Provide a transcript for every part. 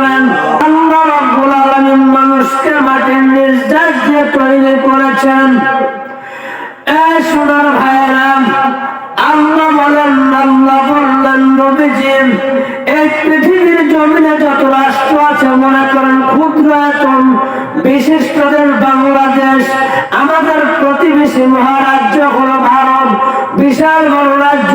বলেন মানুষকে মাটির নির্যাস দিয়ে তৈরি করেছেন। এ সোনার ভাইরা আল্লাহ বলেন, আল্লাহ বললেন, নবীজি, এই পৃথিবীর জমিনে যত রাষ্ট্র আছে, মনে করেন ক্ষুদ্র এখন বিশিষ্টদের বাংলাদেশ, আমাদের প্রতিবেশী মহারাজ্য হলো ভারত, বিশাল বড় রাজ্য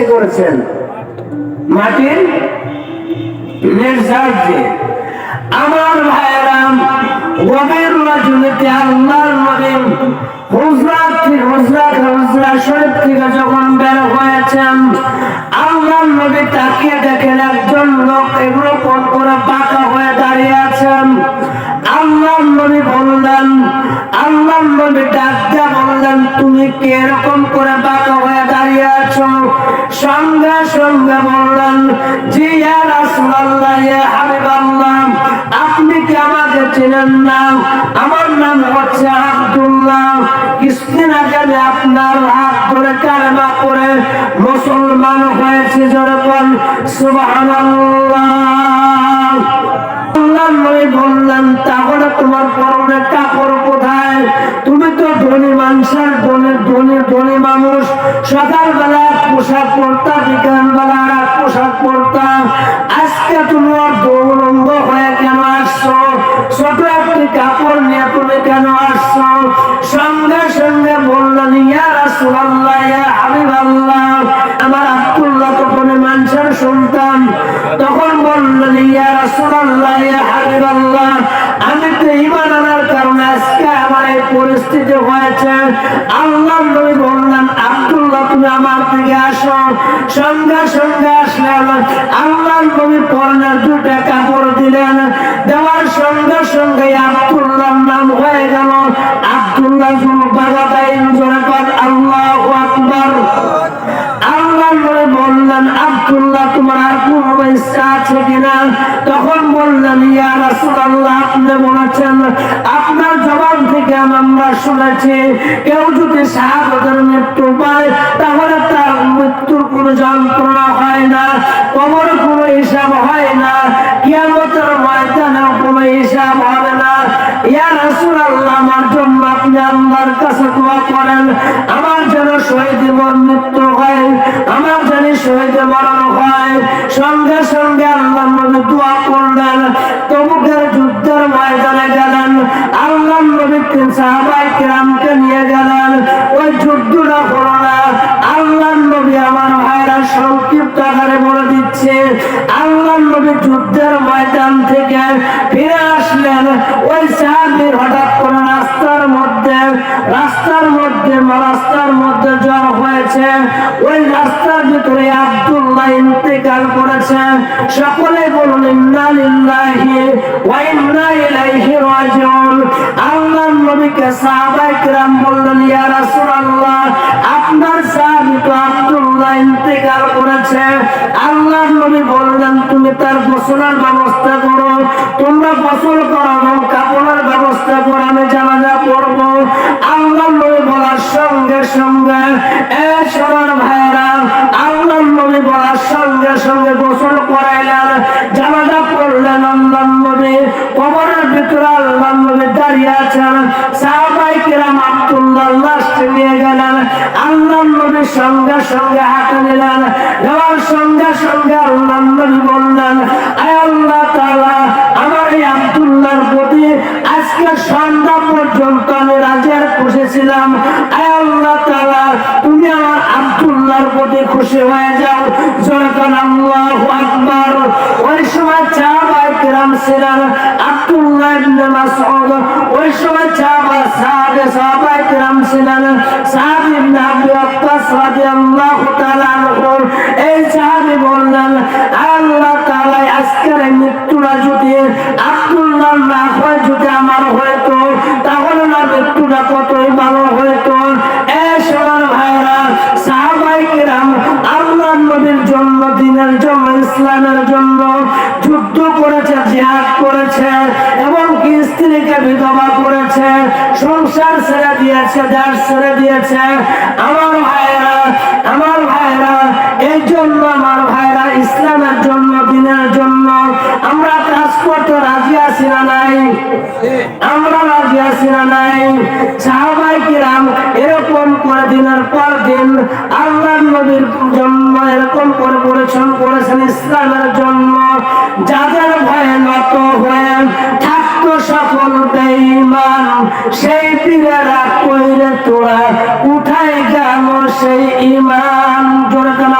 সৃষ্টি করেছেন। মাটির নির্যাস আমার ভাইরাম গভীর রজনীতে আল্লাহর নবী হুজরাত হুজরাত হুজরা শরীফ থেকে যখন বের হয়েছেন, আল্লাহর নবী তাকিয়ে দেখেন একজন লোক এগুলো কোন করে বাঁকা হয়ে দাঁড়িয়ে আছেন। আল্লাহর নবী বললেন, আল্লাহর নবী ডাক দিয়ে বললেন, তুমি কি এরকম করে চেনেন না। আমার নাম হচ্ছে আব্দুল্লাহ। কিছুদিন আগে আপনার হাত ধরে কালেমা করে মুসলমান হয়েছে তোমার পরনে কাপড় কোথায়? তুমি তো ধনী মানুষের ধনী ধনী মানুষ। পোশাক পোশাক আজকে তুমি আর হয়ে আসছো? ছোট একটি কাপড় নিয়ে তুমি কেন আসছো? সঙ্গে সঙ্গে বললেন ইয়া রাসূলুল্লাহ, ইয়া হাবিবাল্লাহ। আমার আব্দুল্লাহ তখন মানুষের সন্তান তখন বললেন ইয়া রাসূলুল্লাহ, ইয়া হাবিবাল্লাহ। এই পরিস্থিতি হয়েছে। আল্লাহ নবী বললেন, আব্দুল্লাহ, তুমি আমার দিকে আসো। সঙ্গে সঙ্গে আসলেন। আল্লাহ নবী পরনের দুটা কাপড় দিলেন। দেওয়ার সঙ্গে সঙ্গে বললেন ইয়া আপনার জবান থেকে আমরা শুনেছি, কেউ যদি শাহাদাতের মৃত্যু পায়, তাহলে তার মৃত্যুর কোনো যন্ত্রণা হয় না, কবর কোনো হিসাব হয় না, কিয়ামতের ময়দানেও কোনো হিসাব হবে না। ইয়া রাসূলুল্লাহ, আমার জন্য আপনি আল্লাহর কাছে করেন, আমার যেন শহীদ মৃত্যু হয়, আমার জানি শহীদ মরণ হয়, সঙ্গে সঙ্গে আল্লাহ তবুকের যুদ্ধের ময়দানে গেলেন। আল্লাহ নবী তিন সাহাবাই কিরামকে নিয়ে গেলেন। ওই যুদ্ধটা হলো না। আল্লাহ নবী আমার ভাইরা সংক্ষিপ্ত আকারে বলে দিচ্ছে আল্লাহ নবী যুদ্ধের ময়দান থেকে ফিরে আসলেন। ওই সাহাবির হঠাৎ করে রাস্তার মধ্যে রাস্তার মধ্যে রাস্তার মধ্যে জ্বর হয়েছে। ওই রাস্তার ভিতরে আব্দুল্লাহ ইন্তেকাল করেছে সকলে বলুন, ইন্না লিল্লাহি ওয়া ইন্না ইলাইহি রাজিউন। আল্লাহ নবীকে সাহাবায়ে কিরাম বললেন, ইয়া রাসূলুল্লাহ, আপনার সাহাবী তো আব্দুল্লাহ ইন্তেকাল করেছে। আল্লাহ নবী বললেন, তুমি তার গোসলের ব্যবস্থা করো। তোমরা গোসল করো এবং কাপড়ের ব্যবস্থা করো আমি জানাজা পড়ব আল্লাহ নবী বলার সঙ্গে সঙ্গে এ সবার ভাইরা আল্লাহ নবী বলার সঙ্গে সঙ্গে গোসল করাইলেন জামাটা পড়লেন আল্লাহ নবী কবরের ভিতরে আল্লাহ নবী দাঁড়িয়ে আছেন। সাহাবাই কিরাম আব্দুল্লাহ লাশ নিয়ে গেলেন। আল্লাহ নবীর সঙ্গে সঙ্গে হাতে নিলেন। সঙ্গে সঙ্গে আল্লাহ নবী বললেন ছিলেন আব্দুল্লাহ ইবনে মাসউদ, ওই সময় সাহাবা সাহাবে کرام ছিলেন। সাহাব ইবনে আবি আব্বাস রাদিয়াল্লাহু তাআলা আনহু, এই সাহাবী বললেন, আল্লাহ তাআলা আজকের মৃত্যুটা যদি আব্দুল্লাহ না হয়, যদি আমার হয়তো, তাহলে না মৃত্যুটা কতই দিয়েছে দেশ ছেড়ে দিয়েছে। আমার ভাইরা আমার ভাইরা, এই জন্য আমার ভাইরা, ইসলামের জন্য, দিনের জন্য আমরা কাজ করতে রাজি আছি না নাই? আমরা রাজি আছি না নাই? সাহাবাই কিরাম এরকম করে দিনের পর দিন আল্লাহ নবীর জন্য এরকম করে পরিশ্রম করেছেন ইসলামের জন্য। যাদের ভয়ে নত হয়ে থাকতো সকল বেঈমান, সেই কইরে তোরা উঠাই গেল সেই ইমান। তোর কেন